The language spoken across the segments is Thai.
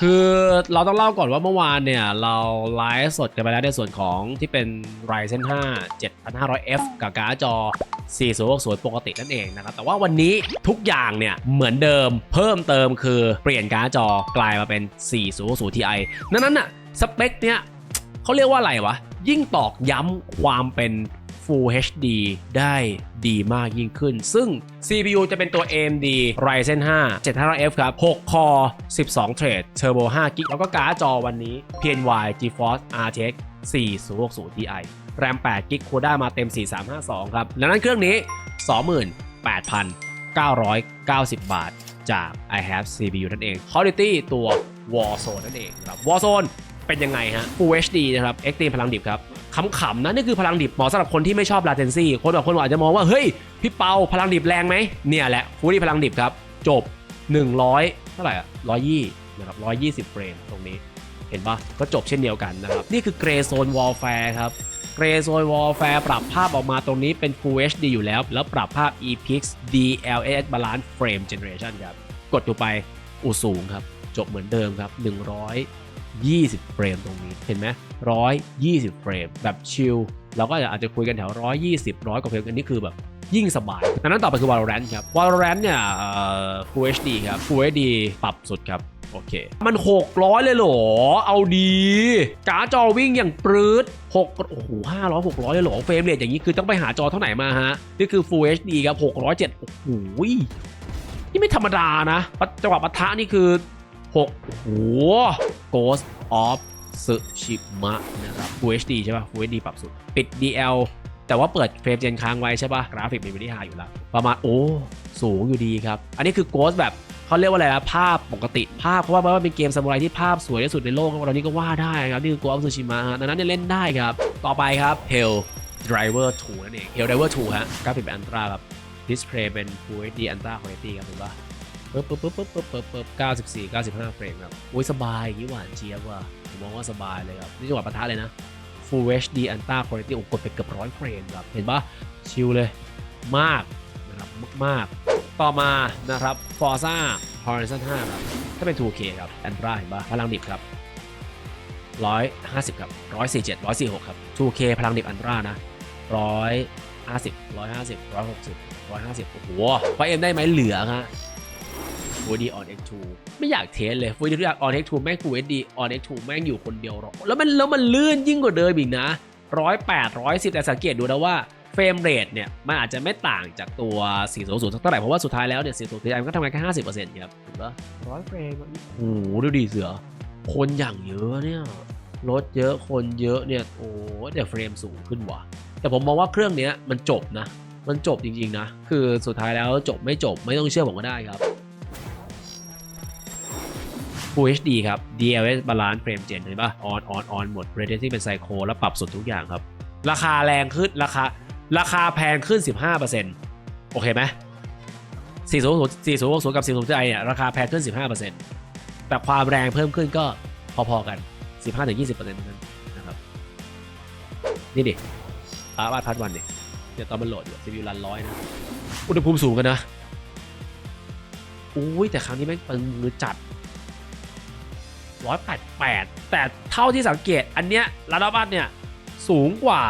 คือเราต้องเล่าก่อนว่าเมื่อวานเนี่ย เราไลฟ์สดกันไปแล้วในส่วนของที่เป็น Ryzen 5 7500F กับการ์ดจอ 4060 ปกตินั่นเองนะครับ แต่ว่าวันนี้ทุกอย่างเนี่ย เหมือนเดิมเพิ่มเติมคือเปลี่ยนการ์ดจอกลายมาเป็น 4060 Ti นั้นนั้นน่ะสเปคเนี่ยเขาเรียกว่าอะไรวะ ยิ่งตอกย้ำความเป็น Full HD ได้ดีมากยิ่งขึ้น ซึ่ง CPU จะเป็นตัว AMD Ryzen 5 7500F ครับ6 Core 12 Thread Turbo 5 g b แล้วก็การ์ดจอวันนี้ PNY GeForce RTX 4060 Ti RAM 8 g b โคด้ามาเต็ม 4352 ครับแล้วนั้นเครื่องนี้ 28,990 บาทจาก I have CPU นั่นเอง Quality ตัว Warzone นั่นเองครับ Warzone เป็นยังไงฮะ Full HD นะครับ Extreme พลังดิบครับ ขำๆนะนี่คือพลังดิบเหมาะสำหรับคนที่ไม่ชอบ latency คนบางคนอาจจะมองว่าเฮ้ยพี่เปาพลังดิบแรงไหมเนี่ยแหละ Full HD พลังดิบครับจบ 100 เท่าไหร่อะ120นะครับ120เฟรมตรงนี้เห็นปะก็จบเช่นเดียวกันนะครับ นี่คือ Gray Zone Warfare ครับ Gray Zone Warfare ปรับภาพออกมาตรงนี้เป็น Full HD อยู่แล้ว แล้วปรับภาพ EPIX DLSS Balance Frame Generation ครับ กดดูไปอูสูงครับ จบเหมือนเดิมครับ 120 เฟรมตรงนี้เห็นไหม 120 เฟรม แบบชิลเราก็อาจจะคุยกันแถว 120ร้อยกว่าเฟรมอันนี้คือแบบยิ่งสบายดังนั้นต่อไปคือ Valorant ครับ Valorant เนี่ยเอ่อ Full HD ครับ Full HD ปรับสุดครับ โอเค มัน 600 เลยเหรอ เอาดีการ์ดจอวิ่งอย่างปรืด6โอ้โห500 600 เลยเหรอ เฟรมเรทอย่างนี้คือต้องไปหาจอเท่าไหร่มาฮะ นี่คือ Full HD ครับ 607 โอ้โห นี่ไม่ธรรมดานะปะจังหวะปะทะนี่คือ 6 โอ้โห Ghost of Tsushima นะครับ Full HD ใช่ป่ะ Full HD ปรับสุด ปิด DL แต่ว่าเปิดเฟรมเจนค้างไว้ใช่ป่ะ กราฟิกมันไม่ได้หาอยู่แล้ว ประมาณโอ้สูงอยู่ดีครับ อันนี้คือ Ghost แบบเขาเรียกว่าอะไรนะภาพปกติภาพเพราะว่ามันเป็นเกมซามูไรที่ภาพสวยที่สุดในโลกตอนนี้ก็ว่าได้ครับนี่คือ Ghost of Tsushima ฮะดังนั้นเนี่ยเล่นได้ครับ ต่อไปครับ Hell Driver 2 นั่นเอง Hell Driver 2 ฮะกราฟิกเป็นอันตราครับดิสเพลย์เป็น Full HD Ultra Quality ครับเห็นปะ ปึ๊บปึ๊บปึ๊บปึ๊บปึ๊บปึ๊บปึ๊บ94 95เฟรมครับอุ้ยสบายอย่างนี้หวานเจี๊ยบว่ะผมมองว่าสบายเลยครับ นี่จังหวะปะทะเลยนะ Full HD Ultra Quality โอ้กดไปเกือบร้อยเฟรมครับ เห็นปะชิลเลย มากนะครับมากๆ ต่อมานะครับ Forza Horizon 5 ครับ ถ้าเป็น 2K ครับ Ultra เห็นปะพลังดิบครับ150 ครับ 147 146 ครับ 2K พลังดิบ Ultra นะ 150 150 160 150 โอ้โหไฟเอ็มได้ไหมเหลือฮะ Full HD on X2 ไม่อยากเทสเลย Full HD on X2 แม่ง Full HD on X2 แม่งอยู่คนเดียวหรอกแล้วมันแล้วมันลื่นยิ่งกว่าเดิมอีกนะ108 110แต่สังเกตดูนะว่าเฟรมเรทเนี่ยมันอาจจะไม่ต่างจากตัว 400สักเท่าไหร่เพราะว่าสุดท้ายแล้วเนี่ย400 Ti มันก็ทำงานแค่50%ครับถูกปะร้อยเฟรมอะโอ้โหดูดิเสือ คนอย่างเยอะเนี่ยรถเยอะคนเยอะเนี่ยโอ้แต่เฟรมสูงขึ้นว่ะ แต่ผมมองว่าเครื่องเนี้ยมันจบนะ มันจบจริงๆนะ คือสุดท้ายแล้วจบไม่จบไม่ต้องเชื่อผมก็ได้ครับ Full HD ครับ DLS Balance Frame Gen เห็นปะ on on on หมด Ray Tracing เป็นไซโคแล้วปรับสุดทุกอย่างครับ ราคาแรงขึ้นราคาราคาแพงขึ้น 15%โอเคไหม400 400กับ400 Ti เนี่ยราคาแพงขึ้น 15%แต่ความแรงเพิ่มขึ้นก็พอๆกัน 15-20%เท่านั้นนะครับ นี่ดิอาร์บาพัดวันดิเดี๋ยวตอนมันโหลดอยู่ CPU รันร้อยนะ อุณหภูมิสูงกันนะ อุ้ยแต่ครั้งนี้แม่งตึงมือจัด 188 แต่เท่าที่สังเกตอันเนี้ยระดับอันเนี่ยสูงกว่า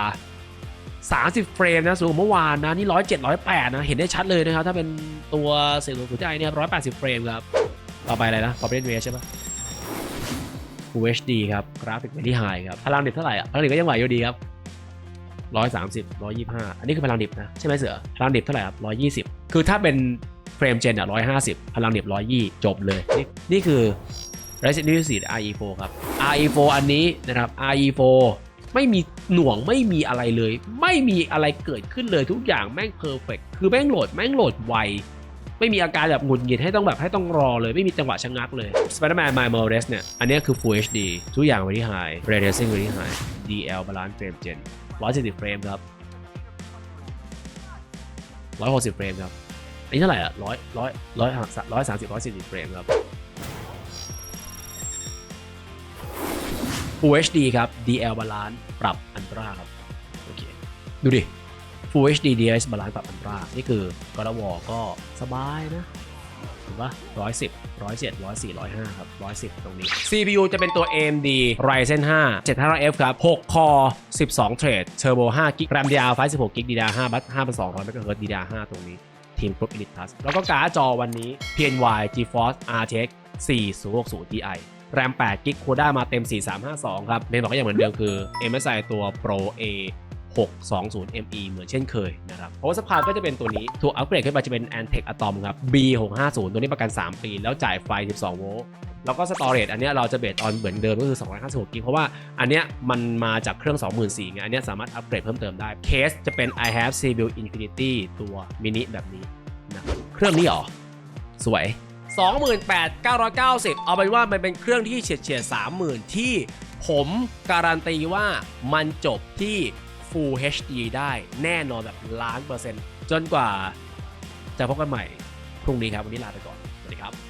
30 เฟรมนะสูงกว่าเมื่อวานนะนี่ 107 108 นะ เห็นได้ชัดเลยนะครับ ถ้าเป็นตัวเสียงสูงใจเนี่ย180 เฟรมครับ ต่อไปอะไรนะ Corporate Range ใช่ปะ Full HD ครับ กราฟิกไม่ที่ไฮครับ พลังดิบเท่าไหร่อะพลังดิบก็ยังไหวอยู่ดีครับ 130 125 อันนี้คือพลังดิบนะ ใช่ไหมเสือ พลังดิบเท่าไหร่ครับ 120 คือถ้าเป็นเฟรมเจนอะ150 พลังดิบ120 จบเลย นี่นี่คือ Resident Evil 4 RE4 ครับ RE4 อันนี้นะครับ RE4 ไม่มีหน่วงไม่มีอะไรเลย ไม่มีอะไรเกิดขึ้นเลยทุกอย่างแม่งเพอร์เฟกคือแม่งโหลดแม่งโหลดไว ไม่มีอาการแบบหงุดหงิดให้ต้องแบบให้ต้องรอเลยไม่มีจังหวะชะงักเลย Spider-Man Miles Morales เนี่ย อันนี้คือ Full HD ทุกอย่าง very high Ray Tracing very high DL Balance Frame Gen 140เฟรมครับ160เฟรมครับอันนี้เท่าไหร่อะร้อยร้อยร้อยร้อยสามสิบร้อยสี่สิบเฟรมครับ Full HD ครับ DL Balance ปรับอันตราครับโอเคดูดิ Full HD DLS Balance ปรับอันตรา นี่คือกรวอก็สบายนะถูกปะร้อยสิบร้อยเจ็ดร้อยสี่ร้อยห้าครับร้อยสิบตรงนี้ CPU จะเป็นตัว AMD Ryzen 5 7500F ครับ6 Core 12 เทรด Turbo 5 g b RAM DDR5 16 g b DDR5 บัต5,200 MHz DDR5 ตรงนี้ทีม Group Elite Plus แล้วก็การ์ดจอวันนี้ PNY GeForce RTX 4060 Ti แรม8 g b โคด้ามาเต็ม 4352 ครับเมนบอกก็ยังเหมือนเดิมคือ MSI ตัว Pro A 620 ME เหมือนเช่นเคยนะครับ Power Supply ก็จะเป็นตัวนี้ ถูกอัปเกรดขึ้นมาจะเป็น Antec Atom ครับ B650 ตัวนี้ประกัน 3 ปี แล้วจ่ายไฟ 12 โวลต์แล้วก็ Storage อันนี้เราจะเบสออนเหมือนเดิมก็คือ 256กิกเพราะว่าอันเนี้ยมันมาจากเครื่อง 24,000ไงอันเนี้ยสามารถอัปเกรดเพิ่มเติมได้ เคสจะเป็น i have CPU Infinity ตัวมินิแบบนี้นะเครื่องนี้หรอ สวย 28,990 เอาเป็นว่ามันเป็นเครื่องที่เฉียดเฉียด30,000 ที่ผมการันตีว่ามันจบที่ Full HD ได้แน่นอนแบบล้านเปอร์เซ็นต์จนกว่าจะพบกันใหม่พรุ่งนี้ครับ วันนี้ลาไปก่อน สวัสดีครับ